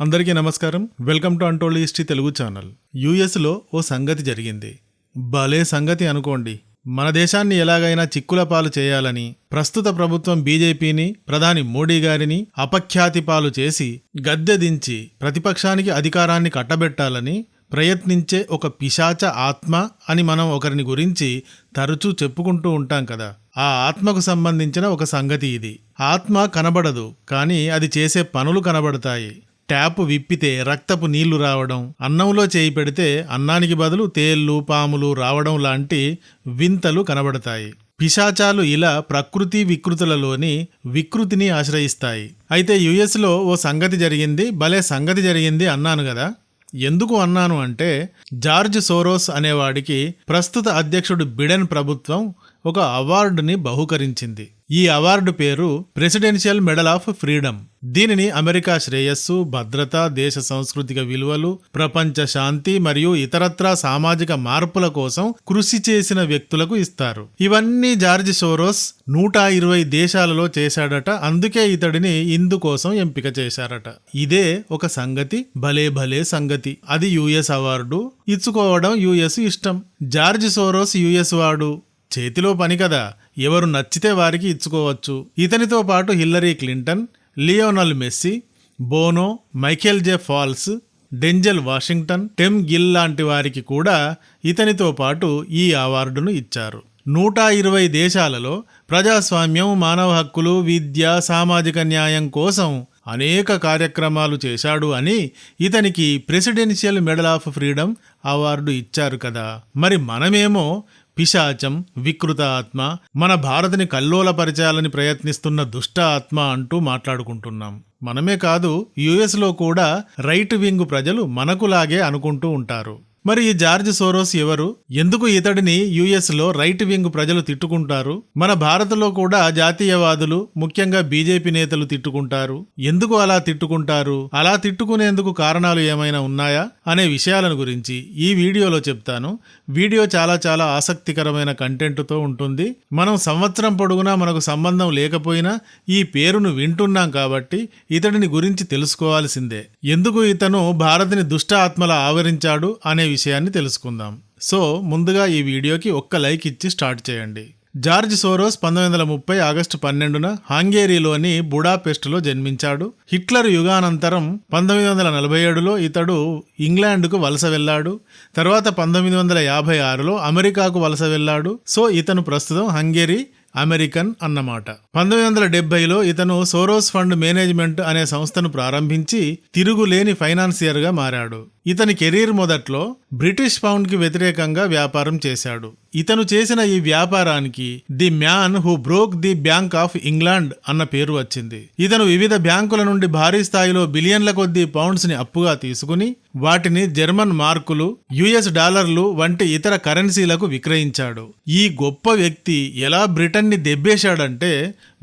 అందరికీ నమస్కారం. Welcome to untold history Telugu channel. యుఎస్లో ఓ సంగతి జరిగింది. భలే సంగతి అనుకోండి. మన దేశాన్ని ఎలాగైనా చిక్కుల పాలు చేయాలని ప్రస్తుత ప్రభుత్వం బీజేపీని ప్రధాని మోడీ గారిని అపఖ్యాతి పాలు చేసి గద్దె దించి ప్రతిపక్షానికి అధికారాన్ని కట్టబెట్టాలని ప్రయత్నించే ఒక పిశాచ ఆత్మ అని మనం ఒకరిని గురించి తరచూ చెప్పుకుంటూ ఉంటాం కదా. ఆ ఆత్మకు సంబంధించిన ఒక సంగతి ఇది. ఆత్మ కనబడదు కానీ అది చేసే పనులు కనబడతాయి. ట్యాప్ విప్పితే రక్తపు నీళ్ళు రావడం అన్నంలో చేయి పెడితే అన్నానికి బదులు తేళ్ళు పాములు రావడం లాంటి వింతలు కనబడతాయి. పిశాచాలు ఇలా ప్రకృతి వికృతులలోని వికృతిని ఆశ్రయిస్తాయి. అయితే యుఎస్లో ఓ సంగతి జరిగింది భలే సంగతి జరిగింది అన్నాను కదా. ఎందుకు అన్నాను అంటే జార్జ్ సోరోస్ అనేవాడికి ప్రస్తుత అధ్యక్షుడు బిడెన్ ప్రభుత్వం ఒక అవార్డుని బహుకరించింది. ఈ అవార్డు పేరు ప్రెసిడెన్షియల్ మెడల్ ఆఫ్ ఫ్రీడమ్. దీనిని అమెరికా శ్రేయస్సు భద్రత దేశ సాంస్కృతిక విలువలు ప్రపంచ శాంతి మరియు ఇతరత్రా సామాజిక మార్పుల కోసం కృషి చేసిన వ్యక్తులకు ఇస్తారు. ఇవన్నీ జార్జ్ సోరోస్ నూట ఇరవై దేశాలలో చేశాడట. అందుకే ఇతడిని ఇందుకోసం ఎంపిక చేశారట. ఇదే ఒక సంగతి భలే భలే సంగతి. అది యుఎస్ అవార్డు. ఇచ్చుకోవడం యుఎస్ ఇష్టం. జార్జ్ సోరోస్ యుఎస్ వాడు. చేతిలో పని కదా. ఎవరు నచ్చితే వారికి ఇచ్చుకోవచ్చు. ఇతనితో పాటు Hillary Clinton Lionel Messi Bono Michael J Fox Denzel Washington Tim Gill లాంటి వారికి కూడా ఇతనితో పాటు ఈ అవార్డును ఇచ్చారు. నూట ఇరవై దేశాలలో ప్రజాస్వామ్యం మానవ హక్కులు విద్య సామాజిక న్యాయం కోసం అనేక కార్యక్రమాలు చేశాడు అని ఇతనికి presidential medal of freedom award ఇచ్చారు కదా. మరి మనమేమో పిశాచం వికృత ఆత్మ మన భారతిని కల్లోలపరచాలని ప్రయత్నిస్తున్న దుష్ట ఆత్మ అంటూ మాట్లాడుకుంటున్నాం. మనమే కాదు యుఎస్లో కూడా రైట్ వింగ్ ప్రజలు మనకులాగే అనుకుంటూ ఉంటారు. మరి ఈ జార్జ్ సోరోస్ ఎవరు? ఎందుకు ఇతడిని యుఎస్లో రైట్ వింగ్ ప్రజలు తిట్టుకుంటారు? మన భారత్లో కూడా జాతీయవాదులు ముఖ్యంగా బీజేపీ నేతలు తిట్టుకుంటారు. ఎందుకు అలా తిట్టుకుంటారు? అలా తిట్టుకునేందుకు కారణాలు ఏమైనా ఉన్నాయా? అనే విషయాలను గురించి ఈ వీడియోలో చెప్తాను. వీడియో చాలా చాలా ఆసక్తికరమైన కంటెంట్తో ఉంటుంది. మనం సంవత్సరం పొడుగునా మనకు సంబంధం లేకపోయినా ఈ పేరును వింటున్నాం కాబట్టి ఇతడిని గురించి తెలుసుకోవాల్సిందే. ఎందుకు ఇతను భారత్ని దుష్ట ఆత్మల ఆవరించాడు అనే విషయాన్ని తెలుసుకుందాం. సో ముందుగా ఈ వీడియోకి ఒక్క లైక్ ఇచ్చి స్టార్ట్ చేయండి. జార్జ్ సోరోస్ పంతొమ్మిది వందల ముప్పై ఆగస్టు పన్నెండున హంగేరీలోని బుడాపెస్టులో జన్మించాడు. హిట్లర్ యుగానంతరం పంతొమ్మిది వందల నలభై ఏడులో ఇతడు ఇంగ్లాండ్కు వలస వెళ్ళాడు. తర్వాత పంతొమ్మిది వందల యాభై ఆరులో అమెరికాకు వలస వెళ్ళాడు. సో ఇతను ప్రస్తుతం హంగేరీ అమెరికన్ అన్నమాట. పంతొమ్మిది వందల డెబ్బైలో ఇతను సోరోస్ ఫండ్ మేనేజ్మెంట్ అనే సంస్థను ప్రారంభించి తిరుగులేని ఫైనాన్సియర్గా మారాడు. ఇతని కెరీర్ మొదట్లో బ్రిటిష్ పౌండ్కి వ్యతిరేకంగా వ్యాపారం చేశాడు. ఇతను చేసిన ఈ వ్యాపారానికి the man who broke the bank of England అన్న పేరు వచ్చింది. ఇతను వివిధ బ్యాంకుల నుండి భారీ స్థాయిలో బిలియన్ల కొద్దీ పౌండ్స్ని అప్పుగా తీసుకుని వాటిని జర్మన్ మార్కులు యుఎస్ డాలర్లు వంటి ఇతర కరెన్సీలకు విక్రయించాడు. ఈ గొప్ప వ్యక్తి ఎలా బ్రిటన్ని దెబ్బేశాడంటే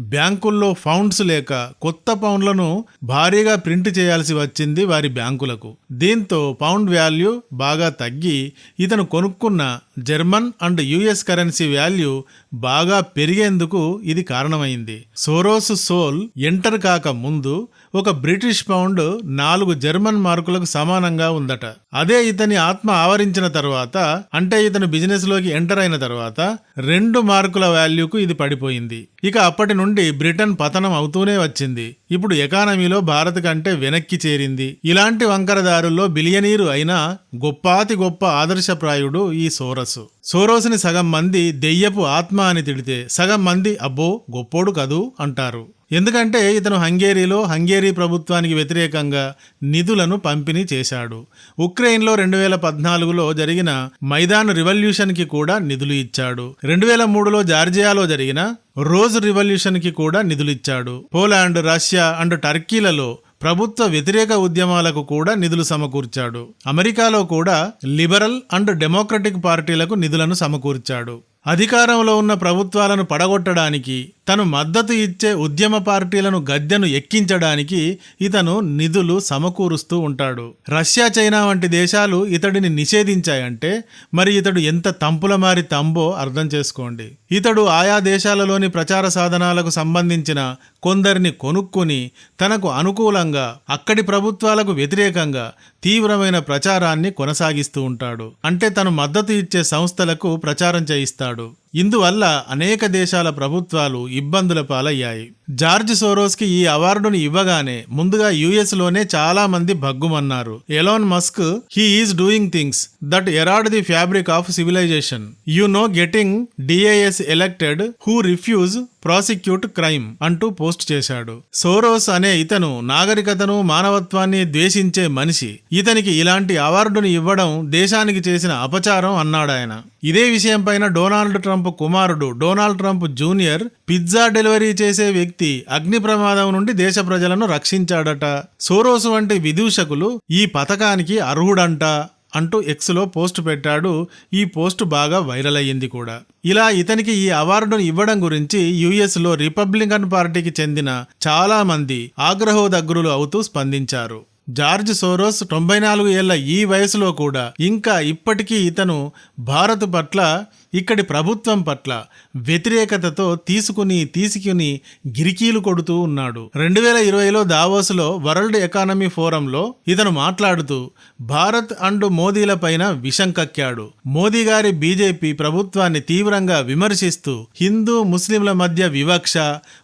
బ్యాంకుల్లో ఫౌండ్స్ లేక కొత్త పౌండ్లను భారీగా ప్రింట్ చేయాల్సి వచ్చింది వారి బ్యాంకులకు. దీంతో పౌండ్ వాల్యూ బాగా తగ్గి ఇతను కొనుక్కున్న German and US currency value బాగా పెరిగేందుకు ఇది కారణమైంది. సోరోస్ సోల్ ఎంటర్ కాక ముందు ఒక బ్రిటిష్ పౌండ్ నాలుగు జర్మన్ మార్కులకు సమానంగా ఉందట. అదే ఇతని ఆత్మ ఆవరించిన తర్వాత అంటే ఇతను బిజినెస్లోకి ఎంటర్ అయిన తర్వాత రెండు మార్కుల వాల్యూకు ఇది పడిపోయింది. ఇక అప్పటి నుండి బ్రిటన్ పతనం అవుతూనే వచ్చింది. ఇప్పుడు ఎకానమీలో భారత్ కంటే వెనక్కి చేరింది. ఇలాంటి వంకరదారుల్లో బిలియనీరు అయిన గొప్పాతి గొప్ప ఆదర్శప్రాయుడు ఈ సోరసు. సోరోస్ని సగం మంది దెయ్యపు ఆత్మ అని తిడితే సగం మంది అబ్బో గొప్పోడు కదూ అంటారు. ఎందుకంటే ఇతను హంగేరీలో హంగేరీ ప్రభుత్వానికి వ్యతిరేకంగా నిధులను పంపిణీ చేశాడు. ఉక్రెయిన్లో రెండు వేల పద్నాలుగులో జరిగిన మైదాన్ రివల్యూషన్కి కూడా నిధులు ఇచ్చాడు. రెండు వేల మూడులో జార్జియాలో జరిగిన రోజ్ రివల్యూషన్కి కూడా నిధులు ఇచ్చాడు. పోలాండ్ రష్యా అండ్ టర్కీలలో ప్రభుత్వ వ్యతిరేక ఉద్యమాలకు కూడా నిధులు సమకూర్చాడు. అమెరికాలో కూడా లిబరల్ అండ్ డెమోక్రటిక్ పార్టీలకు నిధులను సమకూర్చాడు. అధికారంలో ఉన్న ప్రభుత్వాలను పడగొట్టడానికి తను మద్దతు ఇచ్చే ఉద్యమ పార్టీలను గద్దెను ఎక్కించడానికి ఇతను నిధులు సమకూరుస్తూ ఉంటాడు. రష్యా చైనా వంటి దేశాలు ఇతడిని నిషేధించాయంటే మరి ఇతడు ఎంత తంపుల మారి తంబో అర్థం చేసుకోండి. ఇతడు ఆయా దేశాలలోని ప్రచార సాధనాలకు సంబంధించిన కొందరిని కొనుక్కొని తనకు అనుకూలంగా అక్కడి ప్రభుత్వాలకు వ్యతిరేకంగా తీవ్రమైన ప్రచారాన్ని కొనసాగిస్తూ ఉంటాడు. అంటే తను మద్దతు ఇచ్చే సంస్థలకు ప్రచారం చేయిస్తాడు. ఇందువల్ల అనేక దేశాల ప్రభుత్వాలు ఇబ్బందుల పాలయ్యాయి. జార్జ్ సోరోస్కి ఈ అవార్డును ఇవ్వగానే ముందుగా యుఎస్లోనే చాలా మంది భగ్గుమన్నారు. Elon Musk he is doing things that erode the fabric of civilization. You know getting DAs elected who refuse prosecute crime అంటూ పోస్ట్ చేశాడు. సోరోస్ అనే ఇతను నాగరికతను మానవత్వాన్ని ద్వేషించే మనిషి. ఇతనికి ఇలాంటి అవార్డును ఇవ్వడం దేశానికి చేసిన అపచారం అన్నాడాయన. ఇదే విషయంపైన డొనాల్డ్ ట్రంప్ కుమారుడు Donald Trump junior pizza delivery చేసే వ్యక్తి అగ్ని ప్రమాదం నుండి దేశ ప్రజలను రక్షించాడట. సోరోసు వంటి విదూషకులు ఈ పథకానికి అర్హుడంట. అంటూ ఎక్స్లో పోస్ట్ పెట్టాడు. ఈ పోస్ట్ బాగా వైరల్ అయ్యింది కూడా. ఇలా ఇతనికి ఈ అవార్డును ఇవ్వడం గురించి యుఎస్లో రిపబ్లికన్ పార్టీకి చెందిన చాలామంది ఆగ్రహోదగ్రులు అవుతూ స్పందించారు. జార్జ్ సోరోస్ తొంభై నాలుగు ఏళ్ళ ఈ వయసులో కూడా ఇంకా ఇప్పటికీ ఇతను భారత్ పట్ల ఇక్కడి ప్రభుత్వం పట్ల వ్యతిరేకతతో తీసుకుని తీసుకుని గిరికీలు కొడుతూ ఉన్నాడు. రెండు వేల ఇరవైలో దావోస్లో వరల్డ్ ఎకానమీ ఫోరంలో ఇతను మాట్లాడుతూ భారత్ అండ్ మోదీల పైన విషం కక్కాడు. మోదీ గారి బీజేపీ ప్రభుత్వాన్ని తీవ్రంగా విమర్శిస్తూ హిందూ ముస్లింల మధ్య వివక్ష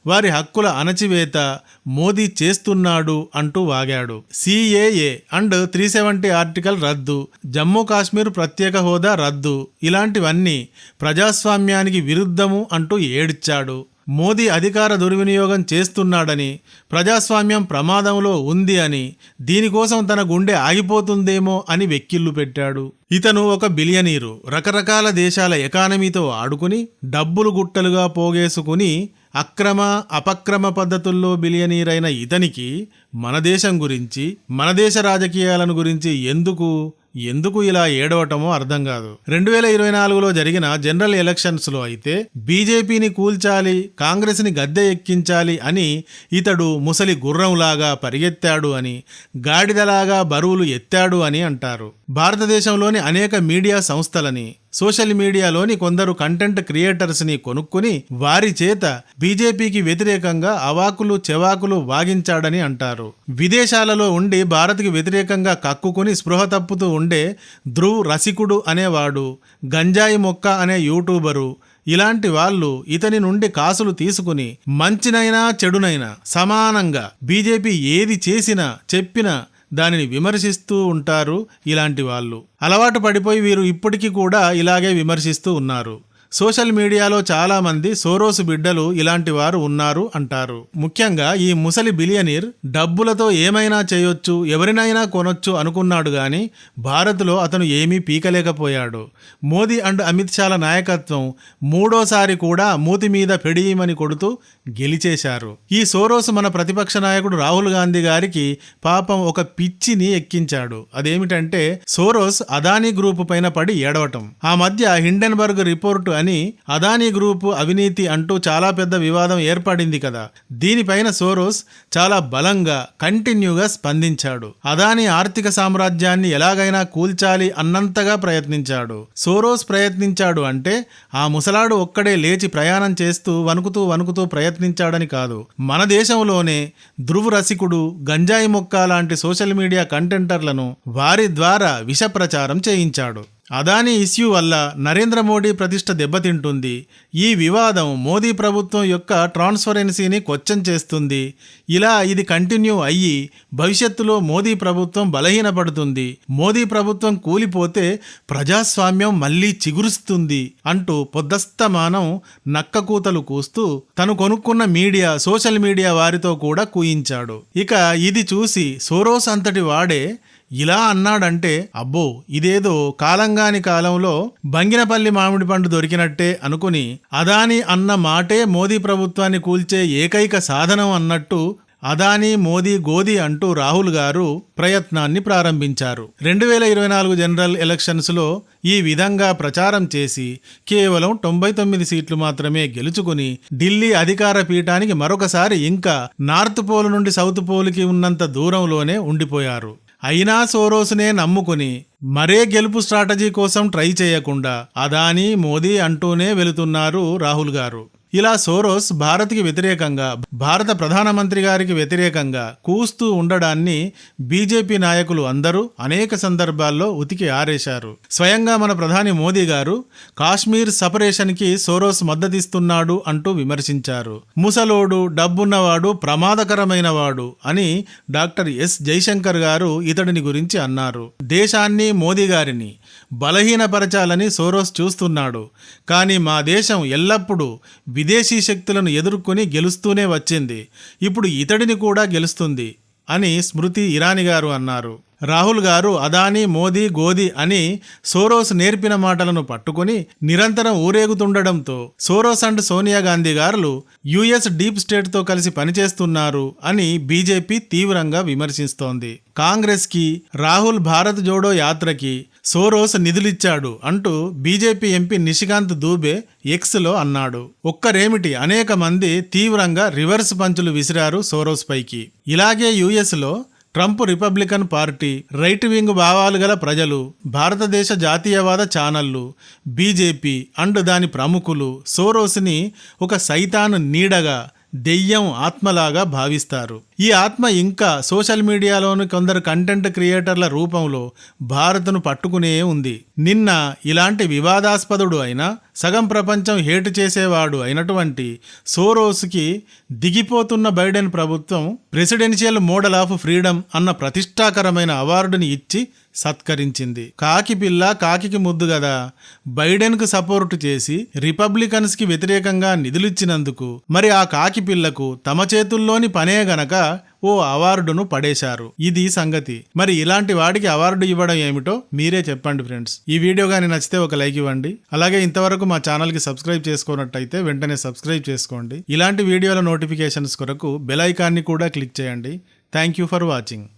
వారి హక్కుల అణచివేత మోదీ చేస్తున్నాడు అంటూ వాగాడు. CAA and three seventy article రద్దు జమ్మూ కాశ్మీర్ ప్రత్యేక హోదా రద్దు ఇలాంటివన్నీ ప్రజాస్వామ్యానికి విరుద్ధము అంటూ ఏడ్చాడు. మోదీ అధికార దుర్వినియోగం చేస్తున్నాడని ప్రజాస్వామ్యం ప్రమాదంలో ఉంది అని దీనికోసం తన గుండె ఆగిపోతుందేమో అని వెక్కిళ్ళు పెట్టాడు. ఇతను ఒక బిలియనీరు. రకరకాల దేశాల ఎకానమీతో ఆడుకుని డబ్బులు గుట్టలుగా పోగేసుకుని అక్రమ అపక్రమ పద్ధతుల్లో బిలియనీరైన ఇతనికి మన దేశం గురించి మన దేశ రాజకీయాలను గురించి ఎందుకు ఎందుకు ఇలా ఏడవటమో అర్థం కాదు. రెండు వేల ఇరవై నాలుగులో జరిగిన జనరల్ ఎలక్షన్స్లో అయితే బీజేపీని కూల్చాలి కాంగ్రెస్ని గద్దె ఎక్కించాలి అని ఇతడు ముసలి గుర్రంలాగా పరిగెత్తాడు అని గాడిదలాగా బరువులు ఎత్తాడు అని అంటారు. భారతదేశంలోని అనేక మీడియా సంస్థలని సోషల్ మీడియాలోని కొందరు కంటెంట్ క్రియేటర్స్ని కొనుక్కుని వారి చేత బీజేపీకి వ్యతిరేకంగా అవాకులు చెవాకులు వాగించాడని అంటారు. విదేశాలలో ఉండి భారత్కి వ్యతిరేకంగా కక్కుకుని స్పృహ తప్పుతూ ఉండే ధ్రువ్ రసికుడు అనేవాడు గంజాయి మొక్క అనే యూట్యూబరు. ఇలాంటి వాళ్ళు ఇతని నుండి కాసులు తీసుకుని మంచినైనా చెడునైనా సమానంగా బీజేపీ ఏది చేసినా చెప్పినా దానిని విమర్శిస్తూ ఉంటారు ఇలాంటి వాళ్ళు. అలవాటు పడిపోయి వీరు ఇప్పటికీ కూడా ఇలాగే విమర్శిస్తూ ఉన్నారు. సోషల్ మీడియాలో చాలామంది సోరోస్ బిడ్డలు ఇలాంటి వారు ఉన్నారు అంటారు. ముఖ్యంగా ఈ ముసలి బిలియనీర్ డబ్బులతో ఏమైనా చేయొచ్చు ఎవరినైనా కొనొచ్చు అనుకున్నాడు గాని భారత్లో అతను ఏమీ పీకలేకపోయాడు. మోదీ అండ్ అమిత్ షాల నాయకత్వం మూడోసారి కూడా మూతి మీద పెడియమని కొడుతూ గెలిచేశారు. ఈ సోరోస్ మన ప్రతిపక్ష నాయకుడు రాహుల్ గాంధీ గారికి పాపం ఒక పిచ్చిని ఎక్కించాడు. అదేమిటంటే సోరోస్ అదానీ గ్రూపు పైన పడి ఏడవటం. ఆ మధ్య హిండెన్బర్గ్ రిపోర్టు అని అదానీ గ్రూపు అవినీతి అంటూ చాలా పెద్ద వివాదం ఏర్పడింది కదా. దీనిపైన సోరోస్ చాలా బలంగా కంటిన్యూగా స్పందించాడు. అదానీ ఆర్థిక సామ్రాజ్యాన్ని ఎలాగైనా కూల్చాలి అన్నంతగా ప్రయత్నించాడు. సోరోస్ ప్రయత్నించాడు అంటే ఆ ముసలాడు ఒక్కడే లేచి ప్రయాణం చేస్తూ వణుకుతూ వణుకుతూ ప్రయత్నించాడని కాదు. మన దేశంలోనే ధృవ్ రసికుడు గంజాయి మొక్క లాంటి సోషల్ మీడియా కంటెంటర్లను వారి ద్వారా విష ప్రచారం చేయించాడు. అదానీ ఇష్యూ వల్ల నరేంద్ర మోడీ ప్రతిష్ట దెబ్బతింటుంది. ఈ వివాదం మోదీ ప్రభుత్వం యొక్క ట్రాన్స్పరెన్సీని క్వశ్చన్ చేస్తుంది. ఇలా ఇది కంటిన్యూ అయ్యి భవిష్యత్తులో మోదీ ప్రభుత్వం బలహీనపడుతుంది. మోదీ ప్రభుత్వం కూలిపోతే ప్రజాస్వామ్యం మళ్ళీ చిగురుస్తుంది అంటూ పొద్దస్తమానం నక్కకూతలు కూస్తూ తను కొనుక్కున్న మీడియా సోషల్ మీడియా వారితో కూడా కూయించాడు. ఇక ఇది చూసి సోరోస్ అంతటి వాడే ఇలా అన్నాడంటే అబ్బో ఇదేదో కాలంగాని కాలంలో బంగినపల్లి మామిడి పండు దొరికినట్టే అనుకుని అదాని అన్న మాటే మోదీ ప్రభుత్వాన్ని కూల్చే ఏకైక సాధనం అన్నట్టు అదానీ మోదీ గోది అంటూ రాహుల్ గారు ప్రయత్నాన్ని ప్రారంభించారు. రెండు వేల ఇరవై నాలుగు జనరల్ ఎలక్షన్స్లో ఈ విధంగా ప్రచారం చేసి కేవలం తొంభై తొమ్మిది సీట్లు మాత్రమే గెలుచుకుని ఢిల్లీ అధికార పీఠానికి మరొకసారి ఇంకా నార్త్ పోల్ నుండి సౌత్ పోల్కి ఉన్నంత దూరంలోనే ఉండిపోయారు. అయినా సోరోస్నే నమ్ముకుని మరే గెలుపు స్ట్రాటజీ కోసం ట్రై చేయకుండా అదానీ మోదీ అంటూనే వెళుతున్నారు రాహుల్ గారు. ఇలా సోరోస్ భారత్కి వ్యతిరేకంగా భారత ప్రధానమంత్రి గారికి వ్యతిరేకంగా కూస్తూ ఉండడాన్ని బీజేపీ నాయకులు అందరూ అనేక సందర్భాల్లో ఉతికి ఆరేశారు. స్వయంగా మన ప్రధాని మోదీ గారు కాశ్మీర్ సపరేషన్కి సోరోస్ మద్దతిస్తున్నాడు అంటూ విమర్శించారు. ముసలోడు డబ్బున్నవాడు ప్రమాదకరమైనవాడు అని డాక్టర్ ఎస్ జైశంకర్ గారు ఇతడిని గురించి అన్నారు. దేశాన్ని మోదీ గారిని బలహీనపరచాలని సోరోస్ చూస్తున్నాడు. కానీ మా దేశం ఎల్లప్పుడూ విదేశీ శక్తులను ఎదుర్కొని గెలుస్తూనే వచ్చింది. ఇప్పుడు ఇతడిని కూడా గెలుస్తుంది అని స్మృతి ఇరానీ గారు అన్నారు. రాహుల్ గారు అదానీ మోదీ గోదీ అని సోరోస్ నేర్పిన మాటలను పట్టుకుని నిరంతరం ఊరేగుతుండడంతో సోరోస్ అండ్ సోనియా గాంధీ గారులు యుఎస్ డీప్ స్టేట్తో కలిసి పనిచేస్తున్నారు అని బీజేపీ తీవ్రంగా విమర్శిస్తోంది. కాంగ్రెస్కి రాహుల్ భారత్ జోడో యాత్రకి సోరోస్ నిధులిచ్చాడు అంటూ బీజేపీ ఎంపీ నిషికాంత్ దూబే ఎక్స్లో అన్నాడు. ఒక్కరేమిటి? అనేక మంది తీవ్రంగా రివర్స్ పంచులు విసిరారు సోరోస్ పైకి. ఇలాగే యుఎస్లో Trump Republican party right wing భావాలు గల ప్రజలు భారతదేశ జాతీయవాద ఛానళ్ళు బీజేపీ అండ్ దాని ప్రముఖులు సోరోస్ని ఒక సైతాను నీడగా దెయ్యం ఆత్మలాగా భావిస్తారు. ఈ ఆత్మ ఇంకా సోషల్ మీడియాలోని కొందరు కంటెంట్ క్రియేటర్ల రూపంలో భారత్ను పట్టుకునే ఉంది. నిన్న ఇలాంటి వివాదాస్పదుడు అయిన సగం ప్రపంచం హేటు చేసేవాడు అయినటువంటి సోరోస్కి దిగిపోతున్న బైడెన్ ప్రభుత్వం ప్రెసిడెన్షియల్ మోడల్ ఆఫ్ ఫ్రీడమ్ అన్న ప్రతిష్టాకరమైన అవార్డుని ఇచ్చి సత్కరించింది. కాకి పిల్ల కాకికి ముద్దు కదా బైడెన్కు సపోర్టు చేసి రిపబ్లికన్స్కి వ్యతిరేకంగా నిధులిచ్చినందుకు మరి ఆ కాకి పిల్లకు తమ చేతుల్లోని పనే గనక ఓ అవార్డును పడేశారు. ఇది సంగతి. మరి ఇలాంటి వాడికి అవార్డు ఇవ్వడం ఏమిటో మీరే చెప్పండి ఫ్రెండ్స్. ఈ వీడియో కానీ నచ్చితే ఒక లైక్ ఇవ్వండి. అలాగే ఇంతవరకు మా ఛానల్కి సబ్స్క్రైబ్ చేసుకున్నట్టయితే వెంటనే సబ్స్క్రైబ్ చేసుకోండి. ఇలాంటి వీడియోల నోటిఫికేషన్స్ కొరకు బెల్ ఐకాన్ని కూడా క్లిక్ చేయండి. Thank you for watching.